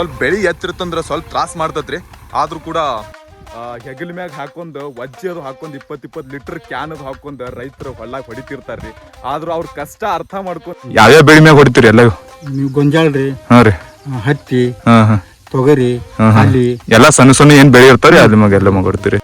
ಸ್ವಲ್ಪ ಬೆಳಿ ಎತ್ತಿರುತ್ತಂದ್ರೆ ಸ್ವಲ್ಪ ತ್ರಾಸ ಮಾಡ್ತತ್ರಿ. ಆದ್ರೂ ಕೂಡ ಹೆಗಲ ಮ್ಯಾಗ ಹಾಕೊಂಡು ವಜ್ಜಿ ಅದು ಹಾಕೊಂಡು ಇಪ್ಪತ್ ಇಪ್ಪತ್ ಲೀಟರ್ ಕ್ಯಾನ್ ಅದು ಹಾಕೊಂಡು ರೈತರು ಹೊಲ್ಲಾಗ ಹೊಡಿತಿರ್ತಾರ್ರಿ. ಆದ್ರೂ ಅವ್ರ ಕಷ್ಟ ಅರ್ಥ ಮಾಡ್ಕೊ ಯಾವ್ಯಾವ ಬೆಳಿ ಮ್ಯಾಗ ಹೊಡಿತೀರಿ ಎಲ್ಲ ನೀವು ಗೊಂಜಾಳ ರೀ ಹಾ ರೀ. ಹತ್ತಿ ಹಾ ಹಾ. ತೊಗರಿ ಹಾ, ಹಾ. ಅಲ್ಲಿ ಎಲ್ಲ ಸಣ್ಣ ಸಣ್ಣ ಏನ್ ಬೆಳಿ ಇರ್ತಾರೆ ಅದ್ರ ಮ್ಯಾಗ ಎಲ್ಲ ಮ್ಯಾಗ ಹೊಡಿತೀರಿ.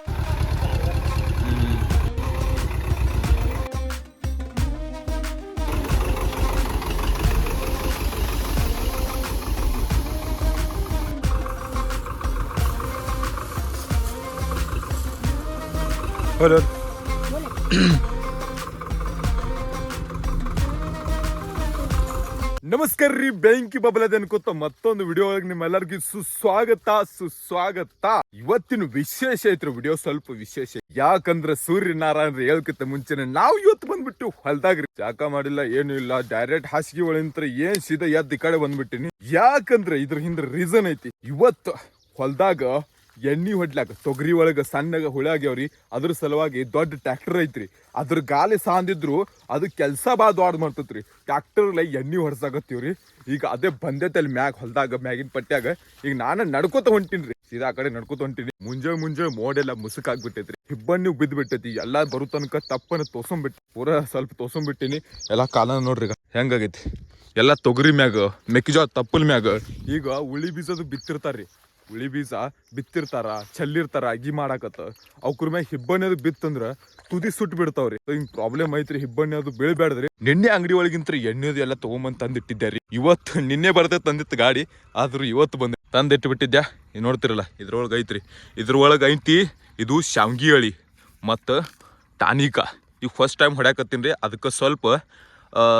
ನಮಸ್ಕಾರ ರೀ ಬೆಂಕಿ ಬಬಲದ ಅನ್ಕೋತ ಮತ್ತೊಂದು ವಿಡಿಯೋ ಒಳಗೆ ನಿಮ್ಮೆಲ್ಲರಿಗೂ ಸುಸ್ವಾಗತ ಸುಸ್ವಾಗತ. ಇವತ್ತಿನ ವಿಶೇಷ ಐತ್ರಿ ವಿಡಿಯೋ, ಸ್ವಲ್ಪ ವಿಶೇಷ. ಯಾಕಂದ್ರೆ ಸೂರ್ಯ ನಾರಾಯಣ ಹೇಳ್ಕಿಂತ ಮುಂಚೆನೆ ನಾವು ಇವತ್ತು ಬಂದ್ಬಿಟ್ಟು ಹೊಲ್ದಾಗ್ರಿ ಜಾಕ ಮಾಡಿಲ್ಲ, ಏನು ಇಲ್ಲ ಡೈರೆಕ್ಟ್ ಹಾಸಿಗೆ ಒಳಂತ್ರ ಏನ್ ಸೀದಾ ಎದ್ದ ಕಡೆ ಬಂದ್ಬಿಟ್ಟಿನಿ. ಯಾಕಂದ್ರೆ ಇದ್ರ ಹಿಂದೆ ರೀಸನ್ ಐತಿ. ಇವತ್ತು ಹೊಲ್ದಾಗ ಎಣ್ಣಿ ಹೊಡ್ಲಾಕ, ತೊಗರಿ ಒಳಗ ಸಣ್ಣಗ ಹುಳಾಗ್ಯಾವ್ರಿ ಅದ್ರ ಸಲುವಾಗಿ ದೊಡ್ಡ ಟ್ಯಾಕ್ಟರ್ ಐತ್ರಿ. ಅದ್ರ ಗಾಲಿ ಸಾಂದಿದ್ರು ಅದು ಕೆಲಸ ಭಾಳ ದೊಡ್ಡ ಮಾಡ್ತತ್ರಿ. ಟ್ಯಾಕ್ಟರ್ಲೆ ಎಣ್ಣಿ ಹೊಡ್ಸಾಕತ್ತೀವ್ರಿ. ಈಗ ಅದೇ ಬಂದೈತೆ ಅಲ್ಲಿ ಮ್ಯಾಗ ಹೊಲ್ದಾಗ ಮ್ಯಾಗಿನ ಪಟ್ಯಾಗ, ಈಗ ನಾನು ನಡ್ಕೋತ ಹೊಂಟಿನ್ರಿ. ಸೀದಾ ಕಡೆ ನಡ್ಕೋತ ಹೊಂಟಿನಿ. ಮುಂಜೆ ಮುಂಜೆ ಮೋಡೆಲ್ಲ ಮುಸುಕಾಗ್ಬಿಟ್ಟೈತ್ರಿ. ಹಿಬ್ಬಣ್ಣು ಬಿದ್ದು ಬಿಟ್ಟೈತಿ ಎಲ್ಲಾ ಬರೋ ತನಕ ತಪ್ಪನ ತೋಸಂಬಿಟ್ಟು ಪೂರ ಸ್ವಲ್ಪ ತೋಸಂಬಿಟ್ಟಿನಿ ಎಲ್ಲಾ ಕಾಲ ನೋಡ್ರಿ ಈಗ. ಹೆಂಗಾಗೈತಿ? ಎಲ್ಲ ತೊಗರಿ ಮ್ಯಾಗ, ಮೆಕ್ಕೆಜೋಳ ತಪ್ಪಲ್ ಮ್ಯಾಗ ಈಗ ಉಳಿ ಬೀಜದು ಬಿತ್ತಿರ್ತಾರ್ರಿ. ಉಳಿ ಬೀಜ ಬಿತ್ತಿರ್ತಾರ ಚೆಲ್ಲಿರ್ತಾರ ಅಗಿ ಮಾಡಾಕತ್ತ. ಅವ್ರ ಮ್ಯಾಗ ಹಿಬ್ಬಣ್ಣಿ ಬಿತ್ತಂದ್ರ ತುದಿ ಸುಟ್ಟು ಬಿಡ್ತಾವ್ರಿ. ಹಿಂಗ್ ಪ್ರಾಬ್ಲಮ್ ಐತ್ರಿ, ಹಿಬ್ಬಣ್ಣಿ ಅದು ಬೀಳ್ಬ್ಯಾಡ್ದ್ರಿ. ನಿನ್ನೆ ಅಂಗಡಿ ಒಳಗಿಂತ ಎಣ್ಣೆದು ಎಲ್ಲ ತಗೊಂಬಂದ್ ತಂದಿಟ್ಟಿದ್ದೆ ಇವತ್ತು ನಿನ್ನೆ ಬರ್ತೈತೆ ತಂದಿತ್ತು ಗಾಡಿ, ಆದ್ರೂ ಇವತ್ತು ಬಂದೆ ತಂದಿಟ್ಟು ಬಿಟ್ಟಿದ್ಯಾ ಈಗ ನೋಡ್ತಿರಲ್ಲ, ಇದ್ರೊಳಗೆ ಐತ್ರಿ. ಇದ್ರೊಳಗೆ ಐತಿ, ಇದು ಶಾವ್ಗಿ ಅಳಿ ಮತ್ತು ಟಾನಿಕ. ಈಗ ಫಸ್ಟ್ ಟೈಮ್ ಹೊಡ್ಯಾಕತ್ತೀನಿ ಅದಕ್ಕೆ ಸ್ವಲ್ಪ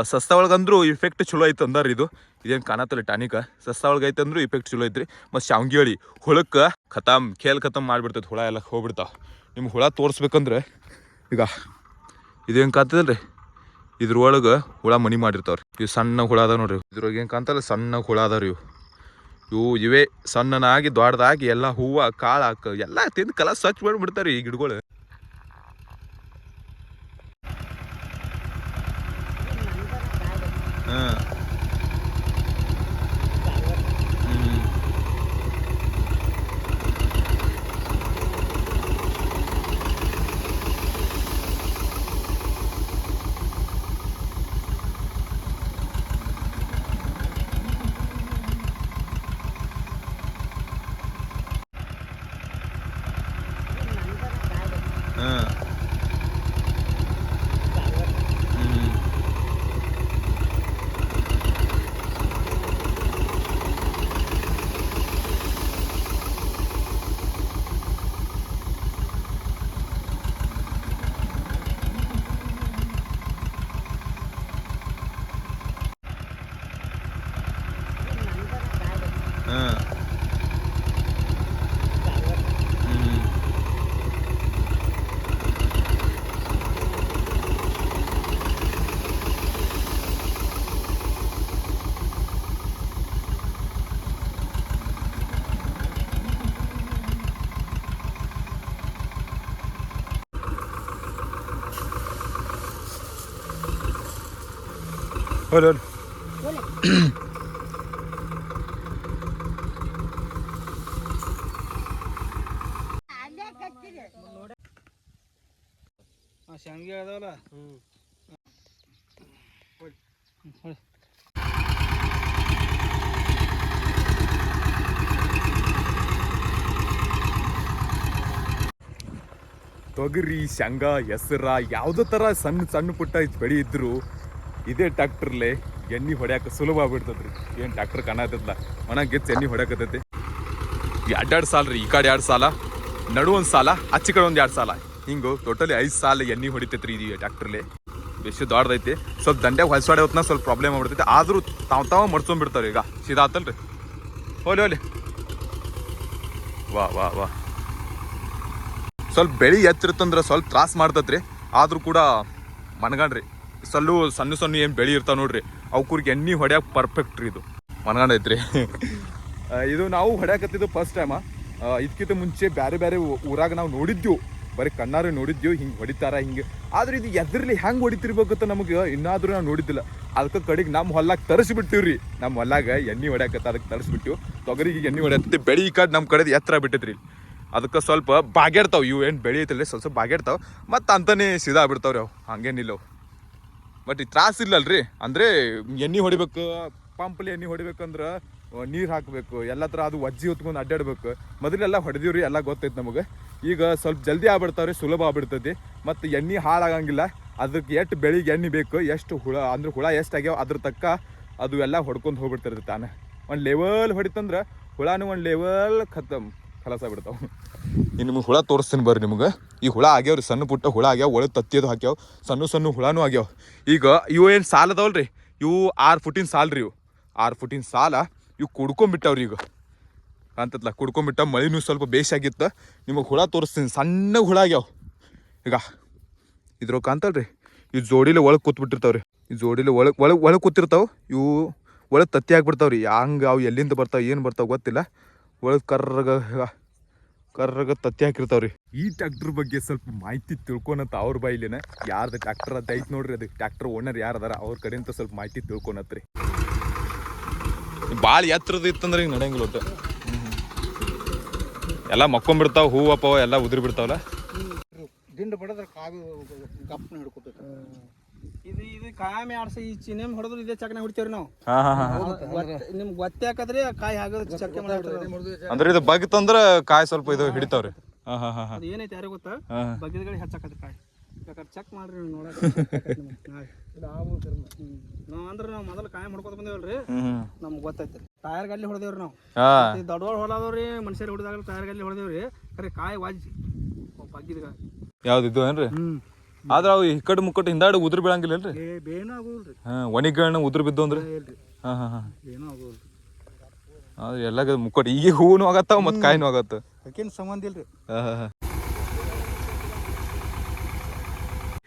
ಸಸ್ತಾ ಒಳಗಂದ್ರೂ ಇಫೆಕ್ಟ್ ಚಲೋ ಐತೆ ಅಂದಾರ ಇದು. ಇದೇನು ಕಾಣತ್ತಲ್ಲ ಟಾನಿಕ. ಸಸ್ತಾ ಒಳಗೆ ಐತೆ ಅಂದ್ರೂ ಇಫೆಕ್ಟ್ ಚಲೋ ಐತ್ರಿ. ಮತ್ತು ಶಾವಂಗಿ ಹೇಳಿ ಹುಳಕ್ಕೆ ಖತಮ್ ಖೇಲ್ ಖತಮ್ ಮಾಡಿಬಿಡ್ತೈತೆ ಹುಳ ಎಲ್ಲ ಹೋಗ್ಬಿಡ್ತಾವೆ. ನಿಮ್ಗೆ ಹುಳ ತೋರಿಸ್ಬೇಕಂದ್ರೆ, ಈಗ ಇದೇನು ಕಾಣ್ತದಲ್ರಿ? ಇದ್ರೊಳಗೆ ಹುಳ ಮನಿ ಮಾಡಿರ್ತಾವ್ರಿ. ಇವು ಸಣ್ಣ ಹುಳ ಅದಾವ ನೋಡ್ರಿ ಇದ್ರೊಳಗೆ ಏನು ಕಾಣ್ತಲ್ಲ ಸಣ್ಣ ಹುಳ ಅದಾವ್ರಿ ಇವು. ಇವು ಇವೇ ಸಣ್ಣನಾಗಿ ದೊಡ್ಡದಾಗಿ ಎಲ್ಲ ಹೂವು, ಕಾಳು ಹಾಕ, ಎಲ್ಲ ತಿಂದು ಕಲ ಸ್ವಚ್ಛ ಮಾಡಿಬಿಡ್ತಾರೆ ಈ ಗಿಡಗಳು. ಹಾಂ ಹಾಂ ಹಾಂ ಹಲೋ ಶಾಂಗಿ ಅದಾವಲ್ಲ? ತೊಗರಿ ಶಂಗ ಹೆಸರ ಯಾವುದೇ ಥರ ಸಣ್ಣ ಸಣ್ಣ ಪುಟ್ಟ ಇದ್ ಬೆಳಿ ಇದ್ರು ಇದೇ ಟ್ರ್ಯಾಕ್ಟರ್ಲೆ ಎಣ್ಣೆ ಹೊಡ್ಯಾಕ ಸುಲಭ ಆಗ್ಬಿಡ್ತದ್ರಿ ಏನು ಟ್ರಾಕ್ಟರ್ ಕಾಣತೈತಲ್ಲ ಮನ ಗೆಚ್ಚ ಎಣ್ಣೆ ಹೊಡ್ಯಾಕತ್ತೈತಿ. ಎರಡೆರಡು ಸಾಲ ರೀ, ಈ ಕಡೆ ಎರಡು ಸಾಲ? ನಡು ಒಂದು ಸಾಲ, ಆಚೆ ಕಡೆ ಒಂದು ಎರಡು ಸಾಲ. ಹಿಂಗು, ಟೋಟಲಿ ಐದು ಸಾಲ ಎಣ್ಣೆ ಹೊಡಿತೈತ್ರಿ ಇದು ಟ್ಯಾಕ್ಟ್ರಲ್ಲಿ ಬೆಸ್ಟ್ ದೊಡ್ಡದೈತಿ ಸ್ವಲ್ಪ ದಂಡ್ಯಾಗ ಹೊಲ್ಸಾಡೆ ಹೊತ್ನ ಸ್ವಲ್ಪ ಪ್ರಾಬ್ಲಮ್ ಆಗ್ಬಿಡ್ತೈತಿ. ಆದ್ರೂ ತಾವ್ ತಾವ ಮಡ್ಸ್ಕೊಂಡ್ಬಿಡ್ತಾವ್ರಿ ಈಗ. ಸೀದಾ ಆತಲ್ರಿ. ಹೋಲಿ ಹೋಲಿ. ವಾ ವಾ ವಾ. ಸ್ವಲ್ಪ ಬೆಳಿ ಎತ್ತಿರ್ತಂದ್ರೆ ಸ್ವಲ್ಪ ತ್ರಾಸ ಮಾಡ್ತತ್ರಿ. ಆದ್ರೂ ಕೂಡ ಮನಗಂಡ್ರಿ ಸಲ್ಲು ಸಣ್ಣ ಸಣ್ಣ ಏನು ಬೆಳಿ ಇರ್ತಾವ ನೋಡ್ರಿ. ಅವ್ಕೂರ್ಗೆ ಎಣ್ಣೆ ಹೊಡ್ಯಾಕ ಪರ್ಫೆಕ್ಟ್ ರೀ ಇದು. ಮನಗಂಡೈತ್ರಿ ಇದು ನಾವು ಹೊಡ್ಯಾಕತ್ತಿದ್ದು ಫಸ್ಟ್ ಟೈಮ ಇದಕ್ಕಿಂತ ಮುಂಚೆ ಬೇರೆ ಬೇರೆ ಊರಾಗ ನಾವು ನೋಡಿದ್ದೆವು ಬರೀ ಕಣ್ಣಾರು ನೋಡಿದ್ವಿ ಹಿಂಗೆ ಹೊಡಿತಾರ ಹಿಂಗೆ. ಆದ್ರೆ ಇದು ಎದ್ರಲ್ಲಿ ಹೆಂಗೆ ಹೊಡಿತಿರ್ಬೇಕಂತ ನಮಗೆ ಇನ್ನಾದ್ರೂ ನಾವು ನೋಡಿದ್ದಿಲ್ಲ. ಅದಕ್ಕೆ ಕಡೆಗೆ ನಮ್ಮ ಹೊಲ್ಲಾಗ ರೀ ನಮ್ಮ ಹೊಲಾಗ ಎಣ್ಣೆ ಹೊಡ್ಯಾಕತ್ತ ಅದಕ್ಕೆ ತರಿಸ್ಬಿಟ್ಟು ತೊಗರಿಗೆ ಎಣ್ಣೆ ಹೊಡ್ಯತ್ತೆ ಬೆಳಿ ಕಡೆ ನಮ್ಮ ಕಡೆದು ಎತ್ತರ ಬಿಟ್ಟಿದ್ರಿ ಅದಕ್ಕೆ ಸ್ವಲ್ಪ ಬಾಗ್ಯಾಡ್ತಾವ. ಇವು ಏನು ಬೆಳಿ ಐತಲ್ಲ ಸ್ವಲ್ಪ ಸ್ವಲ್ಪ ಬಾಗ್ಯಾಡ್ತಾವ. ಮತ್ತು ಅಂತಾನೆ ಸೀದಾ ಬಿಡ್ತಾವ್ರಿ ಅವು. ಹಂಗೇನಿಲ್ಲ ಅವು ಬಟ್ ಈ ತ್ರಾಸ ಇಲ್ಲಲ್ರಿ? ಅಂದ್ರೆ ಎಣ್ಣೆ ಹೊಡಿಬೇಕು ಪಂಪ್ಲಿ ಎಣ್ಣೆ ಹೊಡಿಬೇಕಂದ್ರ ನೀರು ಹಾಕಬೇಕು, ಎಲ್ಲ ಥರ ಅದು ವಜ್ಜಿ ಹೊತ್ಕೊಂಡು ಅಡ್ಡಾಡ್ಬೇಕು ಮೊದಲೆಲ್ಲ ಹೊಡೆದಿವ್ರಿ, ಎಲ್ಲ ಗೊತ್ತೈತೆ ನಮಗೆ. ಈಗ ಸ್ವಲ್ಪ ಜಲ್ದಿ ಆಗ್ಬಿಡ್ತಾವ್ರಿ, ಸುಲಭ ಆಗ್ಬಿಡ್ತೈತಿ. ಮತ್ತು ಎಣ್ಣೆ ಹಾಳಾಗಂಗಿಲ್ಲ. ಅದಕ್ಕೆ ಎಷ್ಟು ಬೆಳಿಗ್ಗೆ ಎಣ್ಣೆ ಬೇಕು, ಎಷ್ಟು ಹುಳ, ಅಂದ್ರೆ ಹುಳ ಎಷ್ಟು ಆಗ್ಯಾವ, ಅದ್ರ ತಕ್ಕ ಅದು ಎಲ್ಲ ಹೊಡ್ಕೊಂಡು ಹೋಗ್ಬಿಡ್ತಿರ್ತೈತೆ ತಾನೆ. ಒಂದು ಲೆವೆಲ್ ಹೊಡಿತಂದ್ರೆ, ಹುಳನೂ ಒಂದು ಲೆವೆಲ್ ಖತಮ್ ಕಲಸ ಬಿಡ್ತಾವ ಇನ್ನು ನಿಮ್ಗೆ ಹುಳ ತೋರಿಸ್ತೀನಿ ಬರ್ರಿ ನಿಮ್ಗೆ. ಈ ಹುಳ ಆಗ್ಯಾವ್ರಿ, ಸಣ್ಣ ಪುಟ್ಟ ಹುಳ ಆಗ್ಯಾವ, ಒಳಗೆ ತತ್ತಿಯದು ಹಾಕ್ಯಾವ, ಸಣ್ಣ ಸಣ್ಣ ಹುಳನೂ ಆಗ್ಯಾವ. ಈಗ ಇವು ಏನು ಸಾಲ ಅದಾವಲ್ರಿ? ಇವು ಆರು ಫುಟಿನ ಸಾಲ ರೀ ಇವು. ಆರು ಫುಟಿನ ಸಾಲ, ಇವು ಕುಡ್ಕೊಂಬಿಟ್ಟವ್ರಿ ಈಗ. ಅಂತತ್ಲ ಕುಡ್ಕೊಂಬಿಟ್ಟ ಮಳಿನೂ ಸ್ವಲ್ಪ ಬೇಸಾಗಿತ್ತು ನಿಮಗೆ ಹುಳ ತೋರಿಸ್ತೀನಿ, ಸಣ್ಣ ಹುಳ ಆಗ್ಯಾವ. ಈಗ ಇದ್ರ ಕಾಂತಲ್ರಿ ಈ ಜೋಡಿಲಿ ಒಳಗೆ ಕೂತ್ಬಿಟ್ಟಿರ್ತಾವ್ರಿ. ಈ ಜೋಡಿಲಿ ಒಳಗೆ ಒಳಗೆ ಒಳಗೆ ಕೂತಿರ್ತಾವೆ, ಇವು ಒಳಗೆ ತತ್ತಿ ಆಗ್ಬಿಡ್ತಾವ್ರಿ. ಹಂಗೆ ಅವು ಎಲ್ಲಿಂದ ಬರ್ತಾವ, ಏನು ಬರ್ತಾವ ಗೊತ್ತಿಲ್ಲ. ಒಳಗೆ ಕರ್ರಗ ಕರ್ರಗ ತತ್ತಿ ಹಾಕಿರ್ತಾವ್ರಿ. ಈ ಟ್ರ್ಯಾಕ್ಟರ್ ಬಗ್ಗೆ ಸ್ವಲ್ಪ ಮಾಹಿತಿ ತಿಳ್ಕೊನತ್ತ ಅವ್ರ ಬಾಯಿಲಿನ ಯಾರ್ದು ಟ್ರ್ಯಾಕ್ಟರ್ ಅಂತ ಐತ್ ನೋಡ್ರಿ ಅದು ಟ್ರ್ಯಾಕ್ಟರ್ ಓನರ್ ಯಾರು ಅದಾರ ಅವ್ರ ಕಡೆಯಿಂದ ಸ್ವಲ್ಪ ಮಾಹಿತಿ ತಿಳ್ಕೊನತ್ರಿ ಭಾಳ ಎತ್ತರದ ಇತ್ತಂದ್ರೆ ಹಿಂಗೆ ನಡೆಯಂಗಿಲ್ಲ ಒಟ್ಟು. ಎಲ್ಲ ಮಕ್ಕೊಂಡ್ಬಿಡ್ತಾವ ಹೂವು ಅಪ್ಪ ಎಲ್ಲ ಉದುರಿ ಬಿಡ್ತಾವಲ್ಲ ದಿಂಡ ಬಡದ್ರ ಕಾವಿ ಕಪ್ಪನ ಹಿಡ್ಕೊತೈತೆ ಇದು ಇದು ಕಾಯಂ ಆಡ್ಸ ಈ ಚಿನೇಮ್ ಹೊಡೆದ್ರು ಇದೇ ಚಕ್ನ ಹೊಡಿತೇವ್ರಿ ನಾವು. ಹಾಂ ಹಾಂ ಹಾಂ. ನಿಮ್ಗೆ ಗೊತ್ತೇ ಕಾಯಿ ಹಾಕೋದು ಚಕ್ಕೆ ಮಾಡ್ತಾರೆ ಅಂದ್ರೆ ಇದು ಬಗ್ತಂದ್ರ ಕಾಯಿ ಸ್ವಲ್ಪ ಇದು ಹಿಡಿತಾವ್ರಿ. ಹಾ ಹಾ ಹಾ ಅದು ಏನೈತೆ ಯಾರಿಗೂ ಗೊತ್ತಾ? ಹಾಂ ಬಗ್ಗಿದಗಡೆ ಹೆಚ್ಚಾಕತ್ರಿ ಕಾಯಿ. ಬೇಕಾದ್ರೆ ಚೆಕ್ ಮಾಡ್ರಿ ನೀವು ನೋಡಕ್ಕೆ ನಾವು ಅಂದ್ರೆ ನಾವು ಮೊದಲು ಕಾಯಂ ಹೊಡ್ಕೊತ ಬಂದೇವಲ್ರಿ. ಹ್ಞೂ ನಮ್ಗೆ ಗೊತ್ತೈತ್ರಿ. ಟೈರ್ ಗಲ್ಲಿ ಹೊಡೆದೇವ್ರಿ ನಾವು. ಹಾಂ. ಈ ದೊಡ್ಡವಾಳ ಹೊಲಾದವ್ರಿ ಮನುಷ್ಯರು ಹೊಡೆದಾಗ ಟೈರ್ ಗಲ್ಲಿ ಹೊಡೆದೇವ್ರಿ. ಖರೆ ಕಾಯಿ ವಾಜಿ. ಬಗ್ಗಿದ ಕಾಯಿ ಯಾವ್ದು ಇದು ಏನ್ರಿ? ಆದ್ರೆ ಅವು ಈ ಕಡೆ ಮುಕ್ಕಟ್ಟು ಹಿಂದಾಡಿ ಉದ್ರ ಬೀಳಂಗಿಲ್ಲ ಏ ಬೇನೂ ಆಗೋಲ್ರಿ. ಹಾಂ ಒಣಿಗಣ್ಣು ಉದುರು ಬಿದ್ದು ಅಂದ್ರೆ ಇಲ್ರಿ. ಹಾಂ ಹಾಂ ಹಾಂ. ಏನೂ ಅದು ಎಲ್ಲ ಮುಕ್ಕಟ್ಟು ಈಗ ಹೂನು ಆಗತ್ತಾವ ಮತ್ತು ಕಾಯಿನೂ ಆಗತ್ತ? ಅದಕ್ಕೇನು ಸಂಬಂಧ ಇಲ್ರಿ.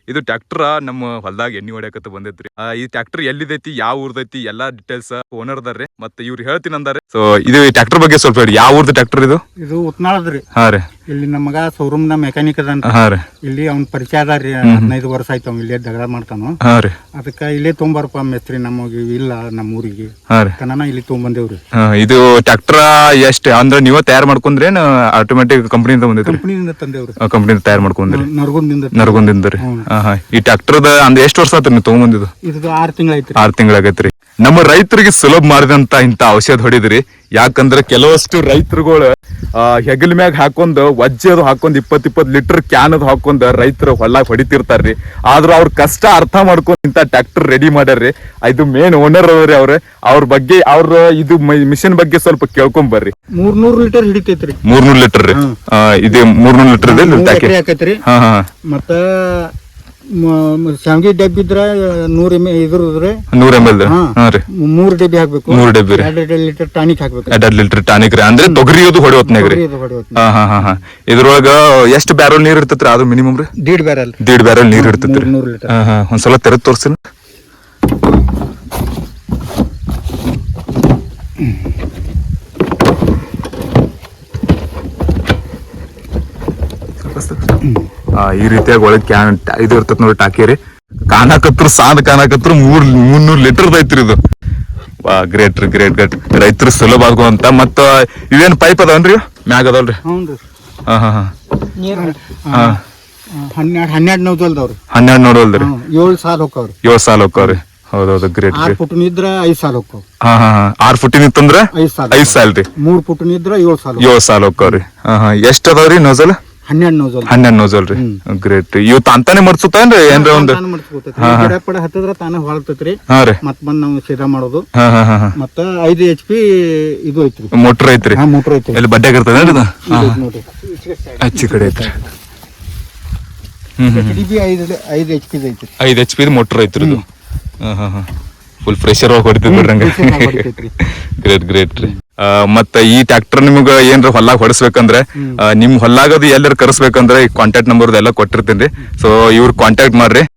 ಇದು ಟ್ಯಾಕ್ಟರ್ ನಮ್ಮ ಹೊಲದಾಗ ಎಣ್ಣೆ ಹೊಡ್ಯಾಕತ್ತ ಬಂದೈತ್ರಿ. ಆ, ಈ ಟ್ರ್ಯಾಕ್ಟರ್ ಎಲ್ಲಿದೈತಿ ಯಾವ ಊರ್ದೈತಿ ಎಲ್ಲಾ ಡೀಟೇಲ್ಸ್ ಓನರ್ ಅದಾರ್ರಿ ಮತ್ತೆ ಇವ್ರು ಹೇಳ್ತೀನಿ ಅಂದಾರೆ ಸೊ ಇದು ಟ್ರ್ಯಾಕ್ಟರ್ ಬಗ್ಗೆ ಸ್ವಲ್ಪ ಹೇಳಿ. ಯಾವ ಊರ್ದು ಟ್ರ್ಯಾಕ್ಟರ್ ಇದು? ಇದು ಉತ್ನಾಳದ್ರಿ ಹಾ ರೀ. ಇಲ್ಲಿ ನಮಗ ಮಗ ಶೋರೂಮ್ನ ಮೆಕ್ಯಾನಿಕ್ ಅದಾನ. ಹಾ ರೀ. ಇಲ್ಲಿ ಅವ್ನ ಪರಿಚಯ ಅದಾರಿ ಹದಿನೈದು ವರ್ಷ ಆಯ್ತು ಅವ್ನು ಇಲ್ಲೇ ದಗಡ ಮಾಡ್ತಾನು. ಹಾ ರೀ. ಅದಕ್ಕೆ ಇಲ್ಲೇ ತೊಗೊಂಬರಪ್ಪ ಮೇಸ್ತ್ರಿ ನಮಗೆ ಇಲ್ಲ ನಮ್ಮ ಊರಿಗೆ ಹಾ ರೀ. ತನನ ಇಲ್ಲಿ ತೊಗೊಂಬಂದೇವ್ರಿ. ಹಾ, ಇದು ಟ್ರ್ಯಾಕ್ಟರ್ ಎಷ್ಟ್? ಅಂದ್ರೆ ನೀವೇ ತಯಾರು ಮಾಡ್ಕೊಂಡ್ರೇನು ಆಟೋಮೆಟಿಕ್ ಕಂಪ್ನಿಯಿಂದ ಬಂದೈತ್ರಿ ಕಂಪ್ನಿಯಿಂದ ತಂದೇವ್ರಿ. ಕಂಪ್ನಿಯಿಂದ ತಯಾರು ಮಾಡ್ಕೊಂಡ್ರಿ. ನರಗುಂದಿಂದ ನರಗುಂದಿಂದ ರೀ. ಹಾ ಹಾ. ಈ ಟ್ರ್ಯಾಕ್ಟರ್ದ ಅಂದ್ರೆ ಎಷ್ಟು ವರ್ಷ ಆತ್ರಿ ನೀವು ತಗೊಂಬಂದಿದ್ದು? ಇದು ಆರು ತಿಂಗಳ ಐತ್ರಿ. ಆರ್ ತಿಂಗಳಾಗೈತ್ರಿ ನಮ್ಮ ರೈತರಿಗೆ ಸುಲಭ ಮಾಡಿದಂತ ಇಂತ ಔಷಧ ಹೊಡಿದ್ರಿ. ಯಾಕಂದ್ರೆ ಕೆಲವಷ್ಟು ರೈತರುಗಳು ಹೆಗಲ್ ಮ್ಯಾಗ ಹಾಕೊಂಡು ವಜ್ಜದು ಅದು ಹಾಕೊಂಡ್ ಇಪ್ಪತ್ ಇಪ್ಪತ್ ಲೀಟರ್ ಕ್ಯಾನ್ ಅದು ಹಾಕೊಂಡ್ ರೈತರು ಹೊಲ್ಲಾಗ ಹೊಡಿತಿರ್ತಾರ್ರಿ. ಆದ್ರೂ ಅವ್ರ ಕಷ್ಟ ಅರ್ಥ ಮಾಡ್ಕೊಂಡ್ ಇಂತ ಟ್ರ್ಯಾಕ್ಟರ್ ರೆಡಿ ಮಾಡ್ಯಾರ್ರಿ. ಇದು ಮೇನ್ ಓನರ್ ಅವ್ರಿ ಅವ್ರ. ಅವ್ರ ಬಗ್ಗೆ ಅವ್ರ ಇದು ಮಿಷನ್ ಬಗ್ಗೆ ಸ್ವಲ್ಪ ಕೇಳ್ಕೊಂಡ್ ಬರ್ರಿ ಮೂರ್ನೂರು ಲೀಟರ್ ಹಿಡಿತೈತ್ರಿ. ಮೂರ್ನೂರ್ ಲೀಟರ್ ಇದು ಮೂರ್ನೂರ್ ಲೀಟರ್ ಮತ್ತ ಶಾವ್ಗಿ ಡಬ್ಬಿ ಇದ್ರ ನೂರ್ ಎಂ ಇದ್ರದ್ರೆ ನೂರ್ ಎಂ ಎಲ್ ರೀ. ಮೂರ್ ಡಬ್ಬಿ ಹಾಕ್ಬೇಕು. ಮೂರ್ ಡಬ್ಬಿ ರೀ. ಎರಡು ಲೀಟರ್ ಟಾನಿಕ್ ಹಾಕ್ಬೇಕು. ಎರಡ್ ಲೀಟರ್ ಟಾನಿಕ್ ರೀ. ಅಂದ್ರೆ ತೊಗರಿ ಅದು ಹೊಡಿ ರೀ. ಹೊಡಿ ಹೊತ್ನ್ಯಾಗ. ಹಾ ಹಾ ಹಾ ಹಾ. ಇದ್ರೊಳಗ ಎಷ್ಟು ಬ್ಯಾರಲ್ ನೀರ್ ಇರ್ತೈತ್ರಿ? ಅದು ಮಿನಿಮಮ್ ರೀ? ದೀಡ್ ಬ್ಯಾರಲ್ ದೀಡ್ ಬ್ಯಾರಲ್ ನೀರ್ ಇರ್ತೈತ್ರಿ. ಹಾ ಹಾ. ಒಂದ್ಸಲ ತೆರೆದ್ ತೋರ್ಸಿನ ಆ, ಈ ರೀತಿಯಾಗಿ ಒಳಗೆ ಕ್ಯಾನ್ ಇದು ಇರ್ತೈತ್ ನೋಡಿ ಟಾಕೇರಿ. ರೀ ಕಾಣಕತ್ರ ಸಾಂದ್ ಕಾಣಕತ್ರ ಮೂರ್ ಮುನ್ನೂರ್ ಲೀಟರ್ ಐತ್ರಿ ಇದು. ಗ್ರೇಟ್ ರೀ ಗ್ರೇಟ್ ಗ್ರೇಟ್ ರೈತರು ಸುಲಭ ಆಗುವಂತ ಮತ್ತ ಇವೇನ್ ಪೈಪ್ ಅದಾವನ್ರಿ? ಮ್ಯಾಗ ಅದಾವಲ್ರಿ ಹಾ ಹಾ ಹಾ. ಹನ್ನೆರಡು ಹನ್ನೆರಡು ನೌದಲ್ದವ್ರಿ ಹನ್ನೆರಡು ನೋಡವಲ್ರಿ ಏಳು ಸಾಲ ಹೋಗ್ರಿ ಏಳ್ ಸಾಲ ಹೌದೌದು ಗ್ರೇಟ್ ಆರ್ ಗ್ರೇಟ್ ಇದ್ರೆ ಐದ್ ಸಾಲ ಹೋಕ್ಕವ್ ಹಾ ಹಾ ಆರ್ ಫುಟಿನ ಇತ್ತಂದ್ರ ಐದ್ ಸಾಲ ಐದ್ ಸಾಲ್ ರೀ. ಮೂರ್ ಫುಟ್ ಇದ್ರ ಏಳು ಸಾಲ ಏಳು ಸಾಲ ಹೋಗ್ತಾವ್ರಿ ಹಾ ಹಾ. ಎಷ್ಟ್ ಅದಾವ್ರಿ ನೋಜಲ್ ಹನ್ನೆರಡು ನೌದಲ್ ಹನ್ನೆರಡು ನೋಜಲ್ ರೀ. ಗ್ರೇಟ್ ರೀ ಇವ್ ತಾಂತಾನೆ ಮಡ್ಸುತ್ತೇನ್ರಿ ಏನ್ರ? ಒಂದು? ಗಿಡ ಪಡ ಹತ್ತದ್ರ ತಾನೇ ಹೊಳತೈತ್ರಿ ಹಾ ರೀ. ಮತ್ ಬಂದ್ ನಾವು ಸೀದಾ ಮಾಡೋದು. ಮತ್ತ ಐದು ಎಚ್ ಪಿ ಇದು ಐತ್ರಿ. ಮೋಟ್ರ್ ಐತ್ರಿ? ಹಾ ಮೋಟರ್ ಐತ್ರಿ. ಬಡ್ಡೆ ಹಚ್ಚಿ ಕಡೆ ಐತ್ರಿ. ಬಿ ಐದು ಐದು ಎಚ್ ಪಿ ಐತ್ರಿ. ಐದ್ ಎಚ್ ಪಿ ಮೋಟ್ರ್ ಐತ್ರಿ ಇದು. ಹಾ ಹಾ ಹಾ. Full fresher ಹೊಡಿತೈತ್ರಿ. ಗ್ರೇಟ್ ಗ್ರೇಟ್ ರೀ. ಮತ್ತ ಈ ಟ್ರ್ಯಾಕ್ಟರ್ ನಿಮ್ಗ ಏನ್ರ ಹೊಲ್ಲಾಗ ಹೊಡಿಸ್ಬೇಕಂದ್ರೆ ನಿಮ್ ಹೊಲ್ಲಾಗದು ಎಲ್ಲರ ಕರೆಸ್ಬೇಕಂದ್ರೆ ಈ ಕಾಂಟ್ಯಾಕ್ಟ್ ನಂಬರ್ ಎಲ್ಲ ಕೊಟ್ಟಿರ್ತೀನಿ ಸೊ ಇವ್ರ ಕಾಂಟ್ಯಾಕ್ಟ್ ಮಾಡ್ರಿ.